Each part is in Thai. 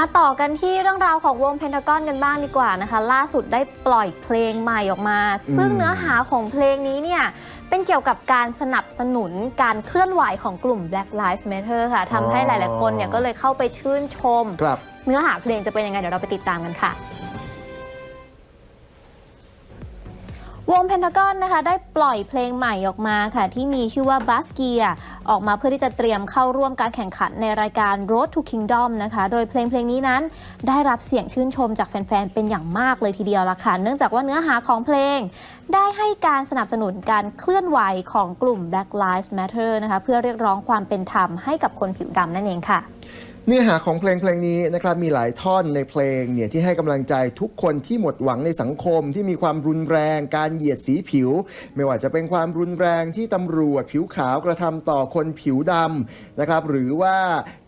มาต่อกันที่เรื่องราวของวงเพนทากอนกันบ้างดีกว่านะคะ ล่าสุดได้ปล่อยเพลงใหม่ออกมา ซึ่งอืมเนื้อหาของเพลงนี้เนี่ยเป็นเกี่ยวกับการสนับสนุนการเคลื่อนไหวของกลุ่ม Black Lives Matter ค่ะทำให้หลาย ๆ คนเนี่ยก็เลยเข้าไปชื่นชมครับเนื้อหาเพลงจะเป็นยังไงเดี๋ยวเราไปติดตามกันค่ะ วงเพนทากอนนะคะได้ปล่อยเพลงใหม่ออกมาค่ะ ที่มีชื่อว่า b a s k i a ออกมาเพื่อที่จะเตรียมเข้าร่วมการแข่งขันในรายการ Road to Kingdom นะคะ โดยเพลงเพลงนี้นั้นได้รับเสียงชื่นชมจากแฟนๆ เป็นอย่างมากเลยทีเดียวละค่ะ เนื่องจากว่าเนื้อหาของเพลง ได้ให้การสนับสนุนการเคลื่อนไหวของกลุ่ม Black Lives Matter นะคะเพื่อเรียกร้องความเป็นธรรมให้กับคนผิวดำนั่นเองค่ะ เนื้อหาของเพลงเพลงนี้นะครับมีหลายท่อนในเพลงเนี่ยที่ให้กำลังใจทุกคนที่หมดหวังในสังคมที่มีความรุนแรง การเหยียดสีผิว ไม่ว่าจะเป็นความรุนแรงที่ตำรวจผิวขาวกระทำต่อคนผิวดำนะครับหรือว่า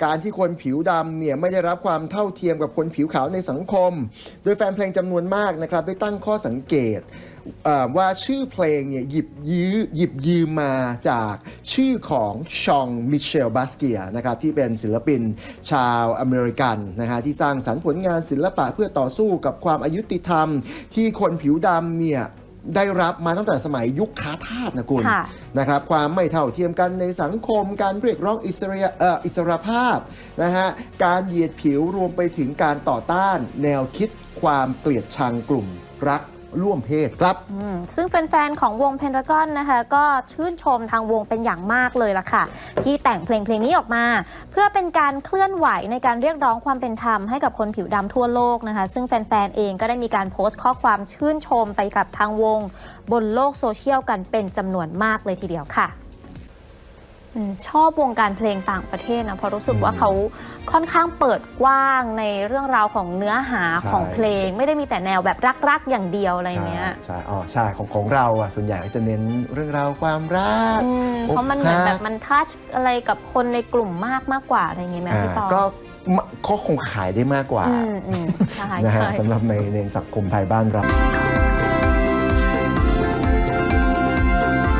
การที่คนผิวดำเนี่ยไม่ได้รับความเท่าเทียมกับคนผิวขาวในสังคม โดยแฟนเพลงจำนวนมากนะครับได้ตั้งข้อสังเกต ว่าชื่อเพลงเนี่ยหยิบยื้อหยิบยืมมาจากชื่อของชองมิเชลบาสเกียนะครับที่เป็นศิลปินชาวอเมริกันนะฮะที่สร้างสรรค์ผลงานศิลปะเพื่อต่อสู้กับความอายุติธรรม ที่คนผิวดำเนี่ยได้รับมาตั้งแต่สมัยยุคค้าทาสนะคุณค่ะนะครับความไม่เท่าเทียมกันในสังคมการเรียกร้องอิสระเอ่ออิสรภาพนะฮะการเหยียดผิวรวมไปถึงการต่อต้านแนวคิดความเกลียดชังกลุ่มรัก ร่วมเพศครับ อืมซึ่งแฟนๆ ของวงเพน t ากอนนะคะ ก็ชื่นชมทางวงเป็นอย่างมากเลยล่ะค่ะ ที่แต่งเพลงเพลงนี้ออกมา เพื่อเป็นการเคลื่อนไหวในการเรียกร้องความเป็นธรรมให้กับคนผิวดำทั่วโลกนะคะ ซึ่งแฟนๆ เองก็ได้มีการโพสต์ข้อความชื่นชมไปกับทางวง บนโลกโซเชียลกันเป็นจำนวนมากเลยทีเดียวค่ะอืม ชอบวงการเพลงต่างประเทศนะเพราะรู้สึกว่าเขาค่อนข้างเปิดกว้างในเรื่องราวของเนื้อหาใช่ของเพลง ไม่ได้มีแต่แนวแบบรักๆอย่างเดียวอะไรเนี้ยใช่ใช่อ๋อใช่ของของเราอะส่วนใหญ่ก็จะเน้นเรื่องราวความรักอืมเพราะมันเหมือนอกหักแบบมันทัชอะไรกับคนในกลุ่มมากมากกว่าอะไรอย่างงี้ไหมอ่าพี่ปอก็มก็คงขายได้มากกว่าอืมอืมใช่นะฮะใช่สำหรับในในสังคมไทยบ้านเรา